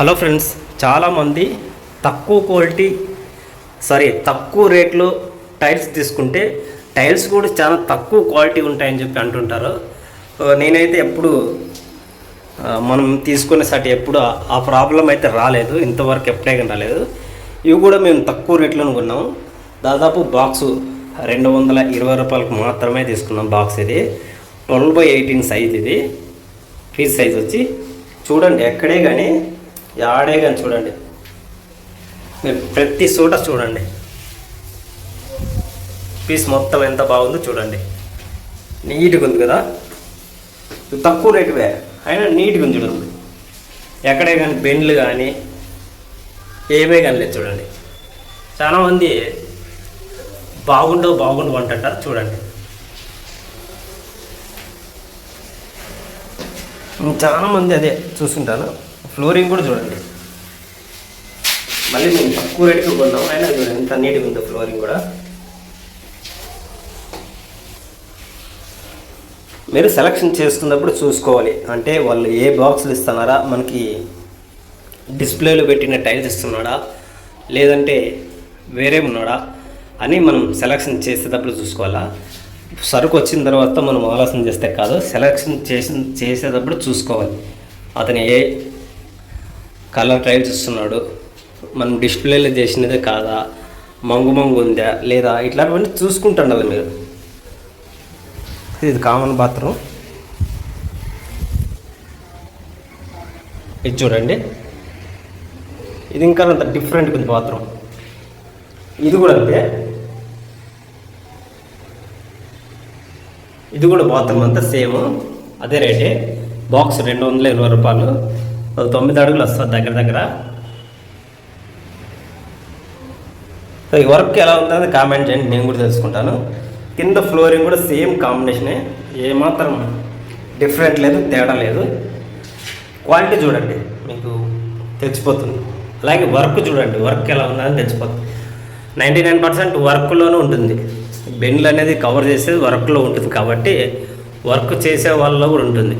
Hello friends చాలామంది తక్కువ quality sorry తక్కువ రేట్లో టైల్స్ తీసుకుంటే టైల్స్ కూడా చాలా తక్కువ క్వాలిటీ ఉంటాయని చెప్పి అంటుంటారు. నేనైతే ఎప్పుడు మనం తీసుకునే సటి ఎప్పుడు ఆ- ప్రాబ్లం అయితే రాలేదు. ఇంతవరకు ఎప్పుడే కానీ రాలేదు. ఇవి కూడా మేము తక్కువ రేట్లోనే కొన్నాము. దాదాపు బాక్సు రెండు వందల ఇరవై రూపాయలకు మాత్రమే తీసుకున్నాం బాక్స్ ఇది. ట్వెల్వ్ బై ఎయిటీన్ సైజ్ ఇది. పీస్ సైజ్ వచ్చి చూడండి ఎక్కడే కానీ ఆడే కానీ చూడండి. మీరు ప్రతి చోట చూడండి. పీస్ మొత్తం ఎంత బాగుందో చూడండి. నీట్గా ఉంది కదా? తక్కువ రేటువే అయినా నీట్గా ఉంది చూడండి. ఎక్కడే కానీ బెండ్లు కానీ ఏమే కానీ లేదు చూడండి. చాలామంది బాగుండవు బాగుండవు అంటారు చూడండి. చాలామంది అదే చూస్తుంటాను ఫ్లోరింగ్ కూడా చూడండి. మళ్ళీ మేము తక్కువ రేటుకి కొన్నాం అయినా చూడండి ఎంత నీట్గా ఉందో ఫ్లోరింగ్ కూడా. మీరు సెలక్షన్ చేసుకున్నప్పుడు చూసుకోవాలి. అంటే వాళ్ళు ఏ బాక్సులు ఇస్తున్నారా మనకి డిస్ప్లేలో పెట్టిన టైల్స్ ఇస్తున్నాడా లేదంటే వేరే ఉన్నాడా అని మనం సెలక్షన్ చేసేటప్పుడు చూసుకోవాలా. సరుకు వచ్చిన తర్వాత మనం ఆలోచన చేస్తే కాదు సెలక్షన్ చేసిన చేసేటప్పుడు చూసుకోవాలి. అతని ఏ కలర్ ట్రయల్స్ ఇస్తున్నాడు మనం డిస్ప్లేలో చేసినదే కాదా? మంగు మంగు ఉందా? లేదా? ఇట్లాంటివన్నీ చూసుకుంటుండాలి మీరు. ఇది కామన్ బాత్రూమ్ ఇది చూడండి. ఇది ఇంకా అంత డిఫరెంట్ ఉంది బాత్రూమ్ ఇది కూడా అంతే. ఇది కూడా బాత్రూమ్ అంతా సేమ్ అదే రేటే బాక్స్ రెండు వందల ఇరవై రూపాయలు. తొమ్మిది అడుగులు వస్తుంది దగ్గర దగ్గర. సో ఈ వర్క్ ఎలా ఉందని కామెంట్ చేయండి నేను కూడా తెలుసుకుంటాను. కింద ఫ్లోరింగ్ కూడా సేమ్ కాంబినేషనే ఏమాత్రం డిఫరెంట్ లేదు తేడా లేదు. క్వాలిటీ చూడండి మీకు తెచ్చిపోతుంది అలాగే వర్క్ చూడండి వర్క్ ఎలా ఉందని తెచ్చిపోతుంది నైంటీ నైన్ పర్సెంట్ వర్క్లోనే ఉంటుంది బెండ్లు అనేది కవర్ చేసేది వర్క్లో ఉంటుంది కాబట్టి వర్క్ చేసే వాళ్ళలో కూడా ఉంటుంది.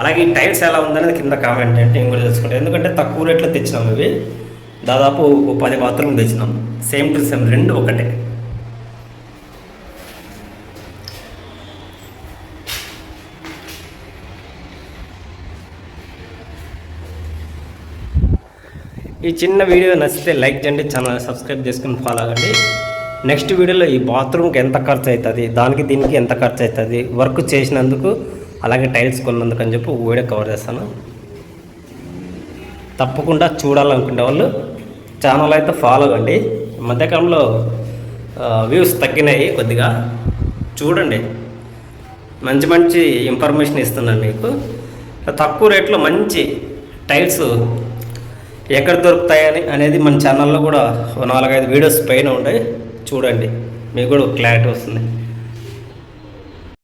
అలాగే ఈ టైల్స్ ఎలా ఉందనేది కింద కామెంట్ అంటే నేను కూడా తెలుసుకుంటాను. ఎందుకంటే తక్కువ రేట్లో తెచ్చినాం ఇవి. దాదాపు ఒక పది బాత్రూమ్ తెచ్చినాం. సేమ్ టు సేమ్ రెండు ఒకటే. ఈ చిన్న వీడియో నచ్చితే లైక్ చేయండి ఛానల్ సబ్స్క్రైబ్ చేసుకుని ఫాలో అవ్వండి. నెక్స్ట్ వీడియోలో ఈ బాత్రూమ్కి ఎంత ఖర్చు అవుతుంది దానికి దీనికి ఎంత ఖర్చు అవుతుంది వర్క్ చేసినందుకు అలాగే టైల్స్ కొన్నందుకు అని చెప్పి వీడియో కవర్ చేస్తాను. తప్పకుండా చూడాలనుకునే వాళ్ళు ఛానల్ అయితే ఫాలో అవ్వండి ఈ మధ్యకాలంలో వ్యూస్ తగ్గినాయి కొద్దిగా. చూడండి. మంచి మంచి ఇన్ఫర్మేషన్ ఇస్తున్నాను మీకు. తక్కువ రేట్లో మంచి టైల్స్ ఎక్కడ దొరుకుతాయని అనేది మన ఛానల్లో కూడా నాలుగైదు వీడియోస్ పైన ఉంటాయి చూడండి. మీకు కూడా క్లారిటీ వస్తుంది.